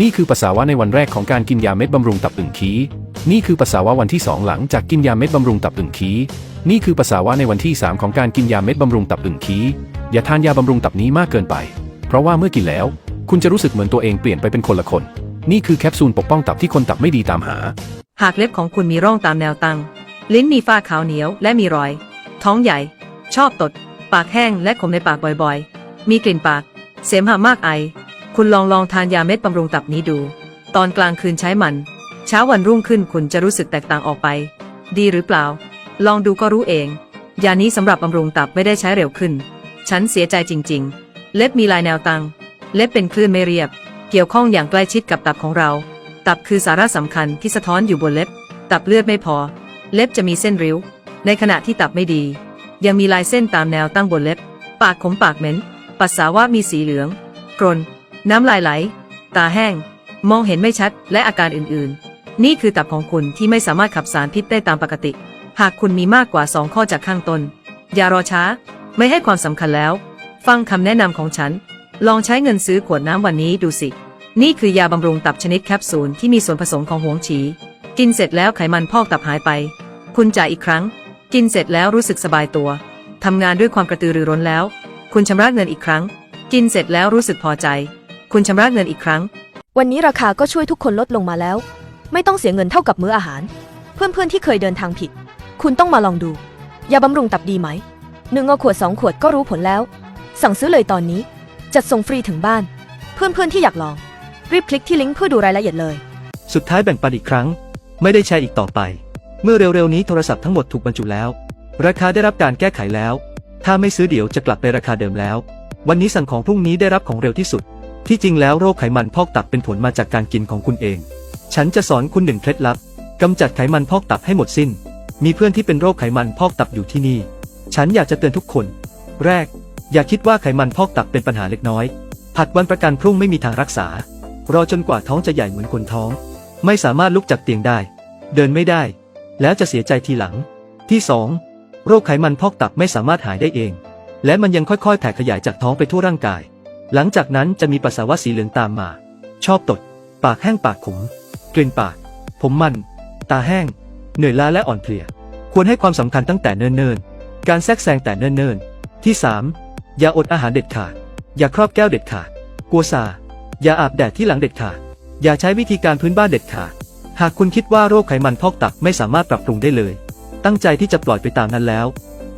นี่คือปัสสาวะในวันแรกของการกินยาเม็ดบำรุงตับอึ่งคีนี่คือปัสสาวะวันที่2หลังจากกินยาเม็ดบำรุงตับอึ่งคีนี่คือปัสสาวะในวันที่ 3 ของการกินยาเม็ดบำรุงตับอึ่งคีอย่าทานยาบำรุงตับนี้มากเกินไป เพราะว่าเมื่อกินแล้ว คุณจะรู้สึกเหมือนตัวเองเปลี่ยนไปเป็นคนละคน นี่คือแคปซูลปกป้องตับที่คนตับไม่ดีตามหา หากเล็บของคุณมีร่องตามแนวตั้ง ลิ้นมีฝ้าขาวเหนียวและมีรอย ท้องใหญ่ ชอบตด ปากแห้งและขมในปากบ่อยๆ มีกลิ่นปาก เสมหะมากไอ คุณลองลองทานยาเม็ดบำรุงตับนี้ดู ตอนกลางคืนใช้มัน เช้าวันรุ่งขึ้นคุณจะรู้สึกแตกต่างออกไป ดีหรือเปล่า ลองดูก็รู้เอง ยานี้สำหรับบำรุงตับไม่ได้ใช้เร็วขึ้น ฉันเสียใจจริง ๆ เล็บมีลายแนวตั้งเล็บเป็นคลื่นไม่เรียบ เกี่ยวข้องอย่างใกล้ชิดกับตับของเรา ตับคือสาระสำคัญที่สะท้อนอยู่บนเล็บ ตับเลือดไม่พอ เล็บจะมีเส้นริ้ว ในขณะที่ตับไม่ดี ยังมีลายเส้นตามแนวตั้งบนเล็บ ปากขมปากเหม็น ปัสสาวะมีสีเหลือง กรน น้ำลายไหล ตาแห้ง มองเห็นไม่ชัด และอาการอื่นๆ นี่คือตับของคุณที่ไม่สามารถขับสารพิษได้ตามปกติ หากคุณมีมากกว่า 2 ข้อจากข้างต้น อย่ารอช้า ไม่ให้ความสำคัญแล้ว ฟังคำแนะนำของฉัน ลองใช้เงินซื้อขวดน้ำวันนี้ดูสิ นี่คือยาบำรุงตับชนิดแคปซูลที่มีส่วนผสมของหวงฉี กินเสร็จแล้วไขมันพอกตับหายไป คุณจ่ายอีกครั้ง กินเสร็จแล้วรู้สึกสบายตัวทำงานด้วยความกระตือรือร้นแล้ว คุณชำระเงินอีกครั้ง กินเสร็จแล้วรู้สึกพอใจ คุณชำระเงินอีกครั้ง วันนี้ราคาก็ช่วยทุกคนลดลงมาแล้ว ไม่ต้องเสียเงินเท่ากับมื้ออาหาร เพื่อนๆที่เคยเดินทางผิด คุณต้องมาลองดู ยาบำรุงตับดีไหมหนึ่งเอาขวดสองขวดก็รู้ผลแล้ว สั่งซื้อเลยตอนนี้ จัดส่งฟรีถึงบ้าน เพื่อนๆที่อยากลอง รีบคลิกที่ลิงก์เพื่อดูรายละเอียดเลย สุดท้ายแบ่งปันอีกครั้ง ไม่ได้แชร์อีกต่อไป เมื่อเร็วๆนี้โทรศัพท์ทั้งหมดถูกบรรจุแล้ว ราคาได้รับการแก้ไขแล้ว ถ้าไม่ซื้อเดี๋ยวจะกลับไปราคาเดิมแล้ว วันนี้สั่งของพรุ่งนี้ได้รับของเร็วที่สุด ที่จริงแล้วโรคไขมันพอกตับเป็นผลมาจากการกินของคุณเอง ฉันจะสอนคุณหนึ่งเคล็ดลับกำจัดไขมันพอกตับให้หมดสิ้น มีเพื่อนที่เป็นโรคไขมันพอกตับอยู่ที่นี่ ฉันอยากจะเตือนทุกคน แรก อย่าคิดว่าไขมันพอกตับเป็นปัญหาเล็กน้อย ผัดวันประกันพรุ่งไม่มีทางรักษา รอจนกว่าท้องจะใหญ่เหมือนคนท้อง ไม่สามารถลุกจากเตียงได้ เดินไม่ได้ แล้วจะเสียใจทีหลัง ที่ 2. โรคไขมันพอกตับไม่สามารถหายได้เอง และมันยังค่อยๆแผ่ขยายจากท้องไปทั่วร่างกาย หลังจากนั้นจะมีปัสสาวะสีเหลืองตามมา ชอบตด ปากแห้งปากขมกลิ่นปาก ผมมัน ตาแห้ง เหนื่อยล้าและอ่อนเพลีย ควรให้ความสำคัญตั้งแต่เนิ่นๆ การแทรกแซงแต่เนิ่นๆ ที่ 3. อย่าอดอาหารเด็ดขาด อย่าครอบแก้วเด็ดขาด กลัวซา อย่าอาบแดดที่หลังเด็ดขาด อย่าใช้วิธีการพื้นบ้านเด็ดขาด หากคุณคิดว่าโรคไขมันพอกตับไม่สามารถปรับปรุงได้เลย ตั้งใจที่จะปล่อยไปตามนั้นแล้ว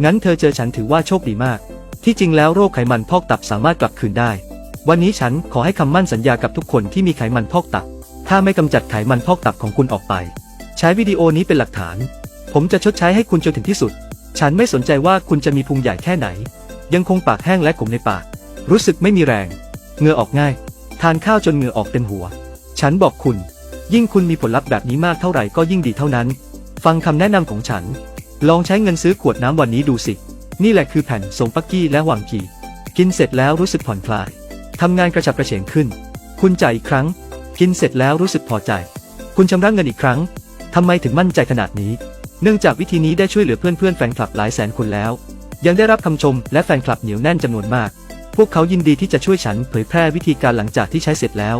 งั้นเธอเจอฉันถือว่าโชคดีมาก ที่จริงแล้วโรคไขมันพอกตับสามารถกลับคืนได้ วันนี้ฉันขอให้คำมั่นสัญญากับทุกคนที่มีไขมันพอกตับ ถ้าไม่กำจัดไขมันพอกตับของคุณออกไป ใช้วิดีโอนี้เป็นหลักฐาน ผมจะชดใช้ให้คุณจนถึงที่สุด ฉันไม่สนใจว่าคุณจะมีพุงใหญ่แค่ไหน ยังคงปากแห้งและขมในปาก รู้สึกไม่มีแรง เหงื่อออกง่าย ทานข้าวจนเหงื่อออกเต็มหัว ฉันบอกคุณ ยิ่งคุณมีผลลัพธ์แบบนี้มากเท่าไหร่ก็ยิ่งดีเท่านั้น ฟังคำแนะนำของฉัน ลองใช้เงินซื้อขวดน้ำวันนี้ดูสิ นี่แหละคือแผ่นทรงปักกี้และหวังกีกินเสร็จแล้วรู้สึกผ่อนคลายทำงานกระฉับกระเฉงขึ้น คุณจ่ายอีกครั้ง กินเสร็จแล้วรู้สึกพอใจ คุณชำระเงินอีกครั้งทำไมถึงมั่นใจขนาดนี้ เนื่องจากวิธีนี้ได้ช่วยเหลือเพื่อนๆแฟนคลับหลายแสนคนแล้ว ยังได้รับคำชมและแฟนคลับเหนียวแน่นจำนวนมาก พวกเขายินดีที่จะช่วยฉันเผยแพร่วิธีการหลังจากที่ใช้เสร็จแล้ว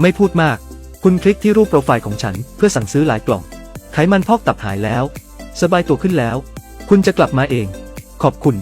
ไม่พูดมาก คุณคลิกที่รูปโปรไฟล์ของฉันเพื่อสั่งซื้อหลายกล่อง ไขมันพอกตับหายแล้ว สบายตัวขึ้นแล้ว คุณจะกลับมาเอง ขอบคุณ